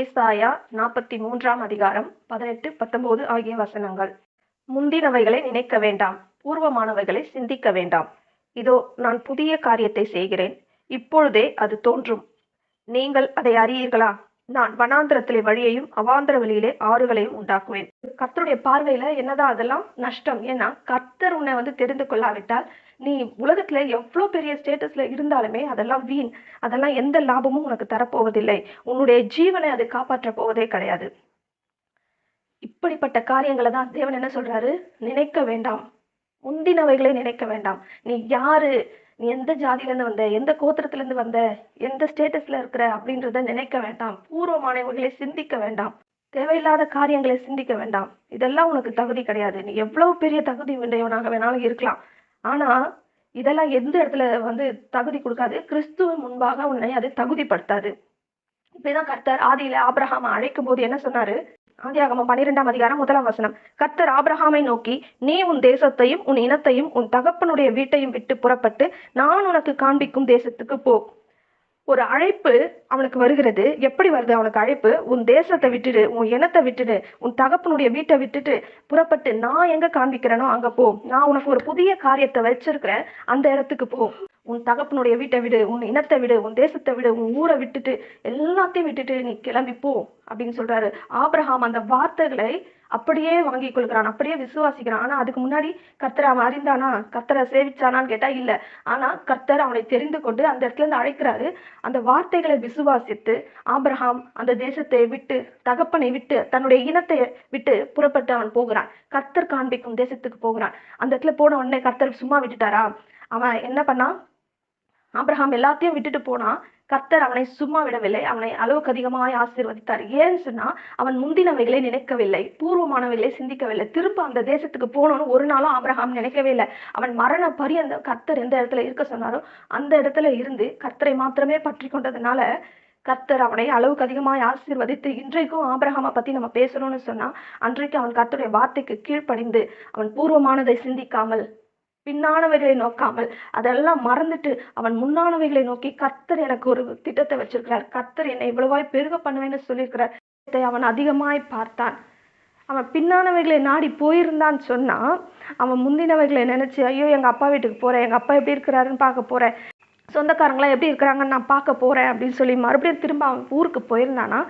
ஏசாயா நாற்பத்தி மூன்றாம் அதிகாரம் பதினெட்டு பத்தொன்பது ஆகிய வசனங்கள். முந்தினவைகளை நினைக்க வேண்டாம் பூர்வமானவைகளை சிந்திக்க வேண்டாம். இதோ நான் புதிய காரியத்தை செய்கிறேன் இப்பொழுதே அது தோன்றும். நீங்கள் அதை அறியீர்களா? நான் வனாந்திரத்திலே வழியையும் அவாந்திர வழியிலே ஆறுகளையும் உண்டாக்குவேன். கர்த்தருடைய பார்வையில என்னதான் அதெல்லாம் நஷ்டம்? ஏன்னா கர்த்தர் உன்னை வந்து தெரிந்து கொள்ளாவிட்டால் நீ உலகத்துல எவ்வளோ பெரிய ஸ்டேட்டஸ்ல இருந்தாலுமே அதெல்லாம் வீண். அதெல்லாம் எந்த லாபமும் உனக்கு தரப்போவதில்லை. உன்னுடைய ஜீவனை அது காப்பாற்ற போவதே கிடையாது. இப்படிப்பட்ட காரியங்களை தான் தேவன் என்ன சொல்றாரு? நினைக்க வேண்டாம். முந்தினவைகளை நினைக்க வேண்டாம். நீ யாரு? நீ எந்த ஜாதியில இருந்து வந்த எந்த கோத்திரத்துல இருந்து வந்த எந்த ஸ்டேட்டஸ்ல இருக்கிற அப்படின்றத நினைக்க வேண்டாம். பூர்வமானவர்களை சிந்திக்க வேண்டாம். தேவையில்லாத காரியங்களை சிந்திக்க வேண்டாம். இதெல்லாம் உனக்கு தகுதி கிடையாது. நீ எவ்வளவு பெரிய தகுதி உடையவனாக வேணாலும் இருக்கலாம். ஆனா இதெல்லாம் எந்த இடத்துல வந்து தகுதி கொடுக்காது? கிறிஸ்துவின் முன்பாக உன்னை அது தகுதிப்படுத்தாது. இப்படிதான் கர்த்தர் ஆதியில ஆபிரகாம அழைக்கும் போது என்ன சொன்னாரு? ஆதியாகமம் பன்னிரெண்டாம் அதிகாரம் முதலாம் வசனம். கத்தர் ஆபிரஹாமை நோக்கி நீ உன் தேசத்தையும் உன் இனத்தையும் உன் தகப்பனுடைய வீட்டையும் விட்டு புறப்பட்டு நான் உனக்கு காண்பிக்கும் தேசத்துக்கு போ. ஒரு அழைப்பு அவனுக்கு வருகிறது. எப்படி வருது அவனுக்கு அழைப்பு? உன் தேசத்தை விட்டுடு உன் இனத்தை விட்டுடு உன் தகப்பனுடைய வீட்டை விட்டுட்டு புறப்பட்டு நான் எங்க காண்பிக்கிறேனோ அங்க போ. நான் உனக்கு ஒரு புதிய காரியத்தை வச்சிருக்கிறேன் அந்த இடத்துக்கு போ. உன் தகப்பனுடைய வீட்டை விடு உன் இனத்தை விடு உன் தேசத்தை விடு உன் ஊரை விட்டுட்டு எல்லாத்தையும் விட்டுட்டு நீ கிளம்பி போ அப்படின்னு சொல்றாரு. ஆப்ரஹாம் அந்த வார்த்தைகளை அப்படியே வாங்கி கொள்கிறான் அப்படியே விசுவாசிக்கிறான். ஆனா அதுக்கு முன்னாடி கர்த்தரை அவன் அறிந்தானா? கர்த்தரை சேவிச்சானான்னு கேட்டா இல்ல. ஆனா கர்த்தர் அவனை தெரிந்து கொண்டு அந்த இடத்துல இருந்து அழைக்கிறாரு. அந்த வார்த்தைகளை விசுவாசித்து ஆப்ரஹாம் அந்த தேசத்தை விட்டு தகப்பனை விட்டு தன்னுடைய இனத்தை விட்டு புறப்பட்டு அவன் போகிறான். கர்த்தர் காண்பிக்கும் தேசத்துக்கு போகிறான். அந்த இடத்துல போன உடனே கர்த்தர் சும்மா விட்டுட்டாரா? அவன் என்ன பண்ணான்? ஆபிரகாம் எல்லாத்தையும் விட்டுட்டு போனா கர்த்தர் அவனை சும்மா விடவில்லை. அவனை அளவுக்கு அதிகமாய் ஆசீர்வதித்தார். ஏன்னு சொன்னா அவன் முந்தினவைகளை நினைக்கவில்லை. பூர்வமானவைகளை சிந்திக்கவில்லை. திரும்ப அந்த தேசத்துக்கு போகணும்னு ஒரு நாளும் ஆபிரகாம் நினைக்கவே இல்லை. அவன் மரண பரியந்த கர்த்தர் எந்த இடத்துல இருக்க சொன்னாரோ அந்த இடத்துல இருந்து கர்த்தரை மாத்திரமே பற்றி கொண்டதுனால கர்த்தர் அவனை அளவுக்கு அதிகமாய் ஆசீர்வதித்து இன்றைக்கும் ஆபிரகாமை பத்தி நம்ம பேசணும்னு சொன்னா அன்றைக்கு அவன் கர்த்தருடைய வார்த்தைக்கு கீழ்ப்படிந்து அவன் பூர்வமானதை சிந்திக்காமல் பின்னானவைகளை நோக்காமல் அதெல்லாம் மறந்துட்டு அவன் முன்னானவைகளை நோக்கி கர்த்தர் எனக்கு ஒரு திட்டத்தை வச்சிருக்கிறார். கர்த்தர் என்னை இவ்வளவாய் பெருக பண்ணுவேன்னு சொல்லியிருக்கிறார். அவன் அதிகமாய் பார்த்தான். அவன் பின்னானவைகளை நாடி போயிருந்தான்னு சொன்னா அவன் முந்தினவைகளை நினைச்சு ஐயோ எங்க அப்பா வீட்டுக்கு போறேன். எங்க அப்பா எப்படி இருக்கிறாருன்னு பார்க்க போறேன். சொந்தக்காரங்களாம் எப்படி இருக்கிறாங்கன்னு நான் பார்க்க போறேன் அப்படின்னு சொல்லி மறுபடியும் திரும்ப அவன் ஊருக்கு போயிருந்தானா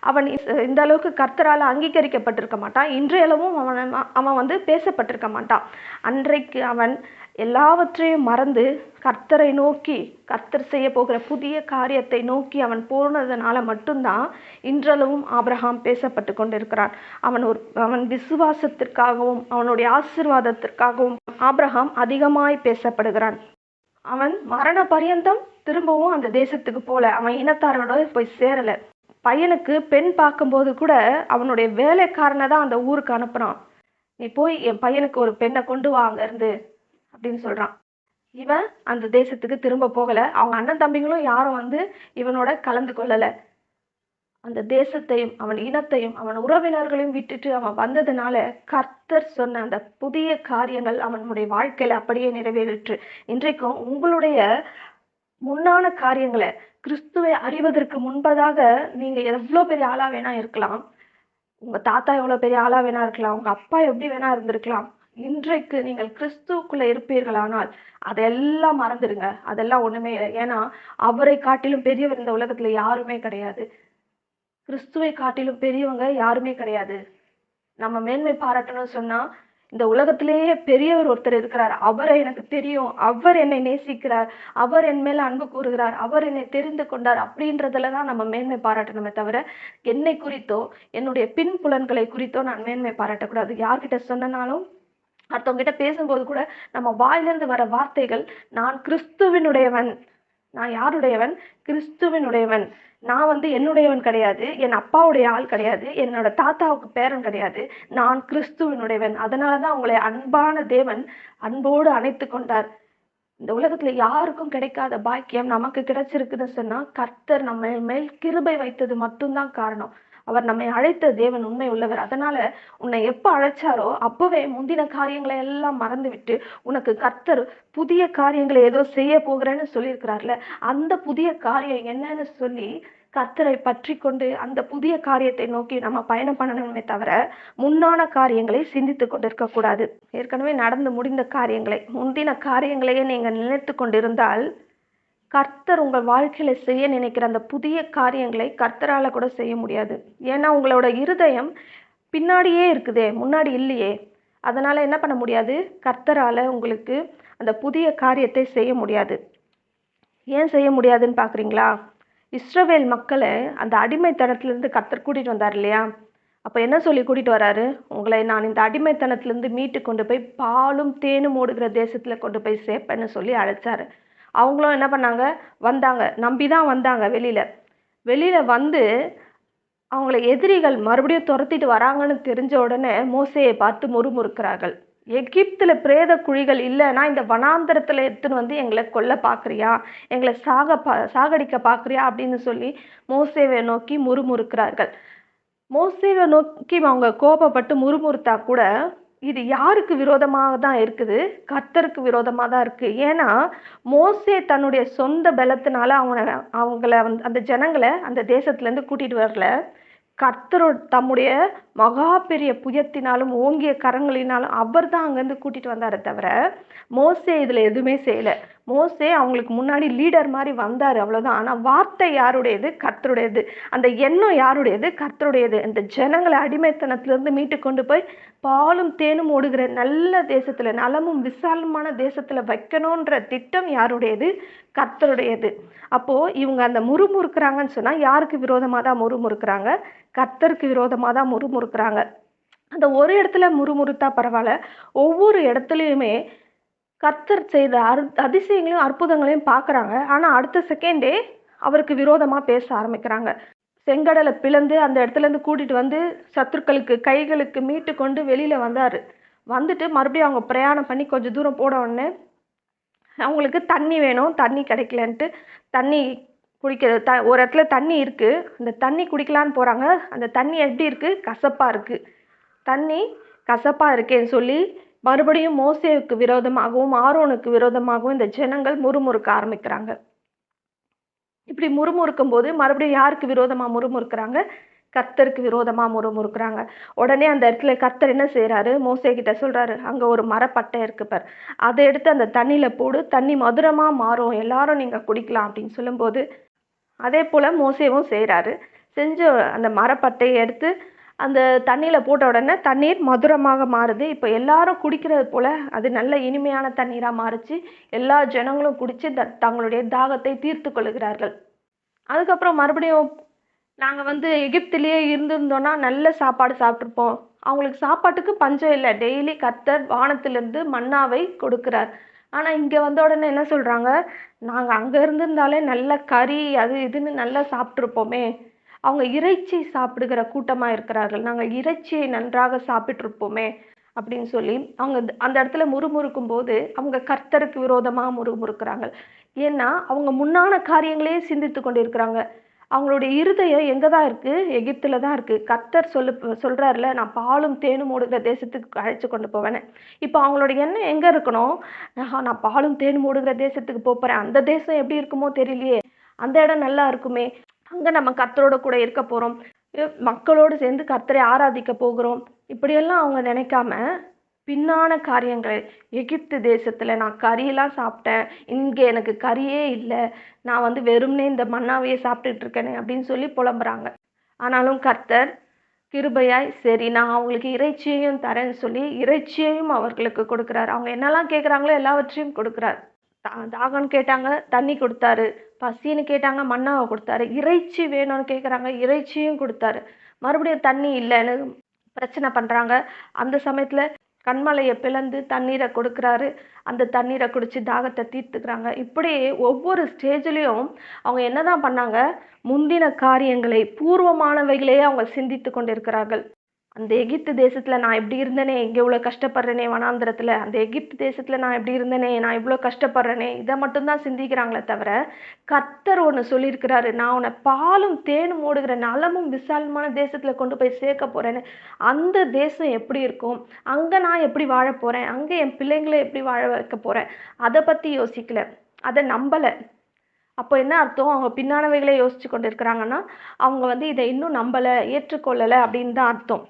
அவன் இந்த அளவுக்கு கர்த்தரால் அங்கீகரிக்கப்பட்டிருக்க மாட்டான். இன்றையளவும் அவன் அவன் வந்து பேசப்பட்டிருக்க மாட்டான். அன்றைக்கு அவன் எல்லாவற்றையும் மறந்து கர்த்தரை நோக்கி கர்த்தர் செய்ய போகிற புதிய காரியத்தை நோக்கி அவன் போனதுனால மட்டும்தான் இன்றளவும் ஆபிரஹாம் பேசப்பட்டு கொண்டிருக்கிறான். அவன் ஒரு அவன் விசுவாசத்திற்காகவும் அவனுடைய ஆசீர்வாதத்திற்காகவும் ஆபிரஹாம் அதிகமாய் பேசப்படுகிறான். அவன் மரண பரியந்தம் திரும்பவும் அந்த தேசத்துக்கு போல அவன் இனத்தாரோட போய் சேரல. பையனுக்கு பெண் பார்க்கும்போது கூட அவனுடைய வேலைக்காரனை தான் அந்த ஊருக்கு அனுப்புறான் நீ போய் என் பையனுக்கு ஒரு பெண்ணை கொண்டு வா அங்கேருந்து அப்படின்னு சொல்றான். இவன் அந்த தேசத்துக்கு திரும்ப போகல. அவங்க அண்ணன் தம்பிங்களும் யாரும் வந்து இவனோட கலந்து கொள்ளலை. அந்த தேசத்தையும் அவன் இனத்தையும் அவன் உறவினர்களையும் விட்டுட்டு அவன் வந்ததுனால கர்த்தர் சொன்ன அந்த புதிய காரியங்கள் அவனுடைய வாழ்க்கையில அப்படியே நிறைவேறிற்று. இன்றைக்கும் உங்களுடைய முன்னான காரியங்களை கிறிஸ்துவை அறிவதற்கு முன்பதாக நீங்க எவ்வளோ பெரிய ஆளா வேணா இருக்கலாம். உங்க தாத்தா எவ்வளோ பெரிய ஆளா வேணா இருக்கலாம். உங்க அப்பா எப்படி வேணா இருந்திருக்கலாம். இன்றைக்கு நீங்கள் கிறிஸ்துவுக்குள்ள இருப்பீர்களானால் அதெல்லாம் மறந்துடுங்க. அதெல்லாம் ஒண்ணுமே இல்லை. ஏன்னா அவரை காட்டிலும் பெரியவர் இந்த உலகத்துல யாருமே கிடையாது. கிறிஸ்துவை காட்டிலும் பெரியவங்க யாருமே கிடையாது. நம்ம மேன்மை பாராட்டணும்னு சொன்னா இந்த உலகத்திலேயே பெரியவர் ஒருத்தர் இருக்கிறார். அவரை எனக்கு தெரியும். அவர் என்னை நேசிக்கிறார். அவர் என் மேல அன்பு கூறுகிறார். அவர் என்னை தெரிந்து கொண்டார் அப்படின்றதுல தான் நம்ம மேன்மை பாராட்டணுமே தவிர என்னை குறித்தோ என்னுடைய பின் புலன்களை குறித்தோ நான் மேன்மை பாராட்டக்கூடாது. யார்கிட்ட சொன்னனாலும் அடுத்தவங்க கிட்ட பேசும்போது கூட நம்ம வாயிலிருந்து வர வார்த்தைகள் நான் கிறிஸ்துவினுடையவன் நான் யாருடையவன்? கிறிஸ்துவினுடையவன். நான் வந்து என்னுடையவன் கிடையாது என் அப்பாவுடைய ஆள் கிடையாது என்னோட தாத்தாவுக்கு பேரன் கிடையாது நான் கிறிஸ்துவினுடையவன். அதனாலதான் உங்களை அன்பான தேவன் அன்போடு அணைத்து கொண்டார். இந்த உலகத்துல யாருக்கும் கிடைக்காத பாக்கியம் நமக்கு கிடைச்சிருக்குன்னு சொன்னா கர்த்தர் நம்ம மேல் கிருபை வைத்தது மட்டும்தான் காரணம். அவர் நம்மை அழைத்த தேவன் உண்மை உள்ளவர். அதனால உன்னை எப்ப அழைச்சாரோ அப்பவே முந்தின காரியங்களை எல்லாம் மறந்துவிட்டு உனக்கு கர்த்தர் புதிய காரியங்களை ஏதோ செய்ய போகிறேன்னு சொல்லியிருக்கிறார்ல அந்த புதிய காரியம் என்னன்னு சொல்லி கர்த்தரை பற்றி கொண்டு அந்த புதிய காரியத்தை நோக்கி நம்ம பயணம் பண்ணணுமே தவிர முன்னான காரியங்களை சிந்தித்து கொண்டிருக்க கூடாது. ஏற்கனவே நடந்து முடிந்த காரியங்களை முந்தின காரியங்களையே நீங்கள் நினைத்து கொண்டிருந்தால் கர்த்தர் உங்கள் வாழ்க்கையில் செய்ய நினைக்கிற அந்த புதிய காரியங்களை கர்த்தரால் கூட செய்ய முடியாது. ஏன்னா உங்களோட இருதயம் பின்னாடியே இருக்குதே முன்னாடி இல்லையே. அதனால் என்ன பண்ண முடியாது? கர்த்தரால் உங்களுக்கு அந்த புதிய காரியத்தை செய்ய முடியாது. ஏன் செய்ய முடியாதுன்னு பார்க்குறீங்களா இஸ்ரவேல் மக்களை அந்த அடிமைத்தனத்துலேருந்து கர்த்தர் கூட்டிகிட்டு வந்தார் இல்லையா? அப்போ என்ன சொல்லி கூட்டிகிட்டு வராரு? உங்களை நான் இந்த அடிமைத்தனத்துலேருந்து மீட்டு கொண்டு போய் பாலும் தேனும் ஓடுகிற தேசத்தில் கொண்டு போய் சேர்ப்பேன்னு சொல்லி அழைச்சாரு. அவங்களும் என்ன பண்ணாங்க? வந்தாங்க. நம்பி தான் வந்தாங்க வெளியில். வெளியில் வந்து அவங்கள எதிரிகள் மறுபடியும் துரத்திட்டு வராங்கன்னு தெரிஞ்ச உடனே மோசையை பார்த்து முறுமுறுக்கிறார்கள். எகிப்தில் பிரேத குழிகள் இல்லைன்னா இந்த வனாந்தரத்தில் எடுத்துன்னு வந்து எங்களை கொல்ல பார்க்குறியா எங்களை சாக பா சாகடிக்க பார்க்குறியா அப்படின்னு சொல்லி மோசேவை நோக்கி முறுமுறுக்கிறார்கள். மோசேவை நோக்கி அவங்க கோபப்பட்டு முறுமுறுத்தா கூட இது யாருக்கு விரோதமாக தான் இருக்குது? கர்த்தருக்கு விரோதமாக தான் இருக்குது ஏன்னா மோசே தன்னுடைய சொந்த பலத்தினால அவனை அவங்கள வந்து அந்த ஜனங்களை அந்த தேசத்துலேருந்து கூட்டிகிட்டு வரல. கர்த்தரோ தம்முடைய மகா பெரிய புயத்தினாலும் ஓங்கிய கரங்களினாலும் அவர் தான் அங்கேருந்து கூட்டிகிட்டு வந்தாரே தவிர மோசே இதில் எதுவுமே செய்யலை. மோசே அவங்களுக்கு முன்னாடி லீடர் மாதிரி வந்தார் அவ்வளோதான் ஆனால் வார்த்தை யாருடையது? கர்த்தருடையது. அந்த எண்ணம் யாருடையது? கர்த்தருடையது. இந்த ஜனங்களை அடிமைத்தனத்திலிருந்து மீட்டு கொண்டு போய் பாலும் தேனும் ஓடுகிற நல்ல தேசத்தில் நலமும் விசாலமான தேசத்தில் வைக்கணுன்ற திட்டம் யாருடையது? கர்த்தருடையது. அப்போது இவங்க அந்த முறுமுறுக்கிறாங்கன்னு சொன்னால் யாருக்கு விரோதமாக தான் முறுமுறுக்கிறாங்க? கர்த்தருக்கு விரோதமாக தான் முறுமுறுக்கிறாங்க. அந்த ஒரு இடத்துல முறுமுறுத்தா பரவாயில்ல. ஒவ்வொரு இடத்துலையுமே கர்த்தர் செய்த அரு அதிசயங்களையும் அற்புதங்களையும் பார்க்குறாங்க. ஆனால் அடுத்த செகண்டே அவருக்கு விரோதமாக பேச ஆரம்பிக்கிறாங்க. செங்கடலை பிளந்து அந்த இடத்துலேருந்து கூட்டிகிட்டு வந்து சத்துருக்களுக்கு கைகளுக்கு மீட்டு கொண்டு வெளியில் வந்தார். வந்துட்டு மறுபடியும் அவங்க பிரயாணம் பண்ணி கொஞ்சம் தூரம் போட உடனே அவங்களுக்கு தண்ணி வேணும் தண்ணி கிடைக்கலன்ட்டு தண்ணி குடிக்க த ஒரு இடத்துல தண்ணி இருக்குது அந்த தண்ணி குடிக்கலான்னு போகிறாங்க அந்த தண்ணி எப்படி இருக்குது கசப்பாக இருக்குது தண்ணி கசப்பாக இருக்கேன்னு சொல்லி மறுபடியும் மோசேவுக்கு விரோதமாகவும் ஆரோனுக்கு விரோதமாகவும் இந்த ஜனங்கள் முறுமுறுக்க ஆரம்பிக்கிறாங்க. இப்படி முறுமுறுக்கும் போது மறுபடியும் யாருக்கு விரோதமாக முறுமுறுக்கிறாங்க? கர்த்தருக்கு விரோதமாக முறுமுறுக்கிறாங்க. உடனே அந்த இடத்துல கர்த்தர் என்ன செய்கிறாரு மோசே கிட்ட சொல்கிறாரு அங்கே ஒரு மரப்பட்டை இருக்கு பார். அதை எடுத்து அந்த தண்ணியில் போடு. தண்ணி மதுரமாக மாறும். எல்லாரும் நீங்கள் குடிக்கலாம் அப்படின்னு சொல்லும்போது அதே போல் மோசேவும் செய்கிறாரு செஞ்ச அந்த மரப்பட்டையை எடுத்து அந்த தண்ணியில் போட்ட உடனே தண்ணீர் மதுரமாக மாறுது. இப்போ எல்லாரும் குடிக்கிறது போல் அது நல்ல இனிமையான தண்ணீராக மாறுச்சு. எல்லா ஜனங்களும் குடித்து த- தங்களுடைய தாகத்தை தீர்த்து கொள்கிறார்கள். அதுக்கப்புறம் மறுபடியும் நாங்கள் வந்து எகிப்திலேயே இருந்திருந்தோன்னா நல்ல சாப்பாடு சாப்பிட்ருப்போம் அவங்களுக்கு சாப்பாட்டுக்கு பஞ்சம் இல்லை. டெய்லி கத்தர் வானத்திலிருந்து மன்னாவை கொடுக்குறார். ஆனால் இங்கே வந்த உடனே என்ன சொல்கிறாங்க நாங்கள் அங்கே இருந்திருந்தாலே நல்ல கறி அது இதுன்னு நல்லா சாப்பிட்ருப்போமே அவங்க இறைச்சி சாப்பிடுகிற கூட்டமாக இருக்கிறார்கள். நாங்கள் இறைச்சியை நன்றாக சாப்பிட்ருப்போமே அப்படின்னு சொல்லி அவங்க அந்த- அந்த இடத்துல முறுமுறுக்கும் போது அவங்க கர்த்தருக்கு விரோதமாக முறுமுறுக்கிறாங்க. ஏன்னா அவங்க முன்னான காரியங்களையே சிந்தித்து கொண்டிருக்கிறாங்க. அவங்களுடைய இருதயம் எங்கே தான் இருக்குது எகிப்தில் தான் இருக்குது கர்த்தர் சொல்லு சொல்கிறாருல நான் பாலும் தேனும் ஓடுகிற தேசத்துக்கு அழைச்சி கொண்டு போவேன்னு இப்போ அவங்களோட எண்ணம் எங்கே இருக்கணும்? ஆஹா, நான் பாலும் தேனும் ஓடுகிற தேசத்துக்கு போகிறேன் அந்த தேசம் எப்படி இருக்குமோ தெரியலையே. அந்த இடம் நல்லா இருக்குமே. அங்கே நம்ம கத்தரோட கூட இருக்க போகிறோம் மக்களோடு சேர்ந்து கர்த்தரை ஆராதிக்க போகிறோம். இப்படியெல்லாம் அவங்க நினைக்காம பின்னான காரியங்கள் எகிப்து தேசத்தில் நான் கறியெல்லாம் சாப்பிட்டேன். இங்கே எனக்கு கறியே இல்லை. நான் வந்து வெறும்னே இந்த மண்ணாவையே சாப்பிட்டுட்டு இருக்கேனே அப்படின்னு சொல்லி புலம்புறாங்க. ஆனாலும் கர்த்தர் கிருபையாய் சரி நான் அவங்களுக்கு இறைச்சியையும் தரேன்னு சொல்லி இறைச்சியையும் அவர்களுக்கு கொடுக்குறாரு. அவங்க என்னெல்லாம் கேட்குறாங்களோ எல்லாவற்றையும் கொடுக்குறாரு. தா- தாகம்னு கேட்டாங்க தண்ணி கொடுத்தாரு. பசின்னு கேட்டாங்க மன்னாவை கொடுத்தாரு. இறைச்சி வேணும்னு கேட்குறாங்க இறைச்சியும் கொடுத்தாரு. மறுபடியும் தண்ணி இல்லைன்னு பிரச்சனை பண்ணுறாங்க அந்த சமயத்தில் கண்மலையை பிளந்து தண்ணீரை கொடுக்குறாரு. அந்த தண்ணீரை குடித்து தாகத்தை தீர்த்துக்கிறாங்க. இப்படி ஒவ்வொரு ஸ்டேஜ்லேயும் அவங்க என்ன தான் பண்ணாங்க? முந்தின காரியங்களை பூர்வமானவைகளையே அவங்க சிந்தித்து கொண்டிருக்கிறார்கள். அந்த எகிப்து தேசத்தில் நான் எப்படி இருந்தேனே இங்கே இவ்வளோ கஷ்டப்படுறேனே வனாந்திரத்தில் அந்த எகிப்து தேசத்தில் நான் எப்படி இருந்தேனே நான் இவ்வளோ கஷ்டப்படுறேனே இதை மட்டும்தான் சிந்திக்கிறாங்களே தவிர கர்த்தர் ஒன்று சொல்லியிருக்கிறாரு நான் உன்னை பாலும் தேனும் ஓடுகிற நலமும் விசாலமான தேசத்தில் கொண்டு போய் சேர்க்க போறேன்னு. அந்த தேசம் எப்படி இருக்கும்? அங்கே நான் எப்படி வாழ போகிறேன் அங்கே என் பிள்ளைங்களை எப்படி வாழ வைக்க போகிறேன் அதை பற்றி யோசிக்கல. அதை நம்பலை. அப்போ என்ன அர்த்தம்? அவங்க பின்னானவைகளே யோசிச்சு கொண்டு இருக்கிறாங்கன்னா அவங்க வந்து இதை இன்னும் நம்பலை ஏற்றுக்கொள்ளலை அப்படின்னு தான் அர்த்தம்.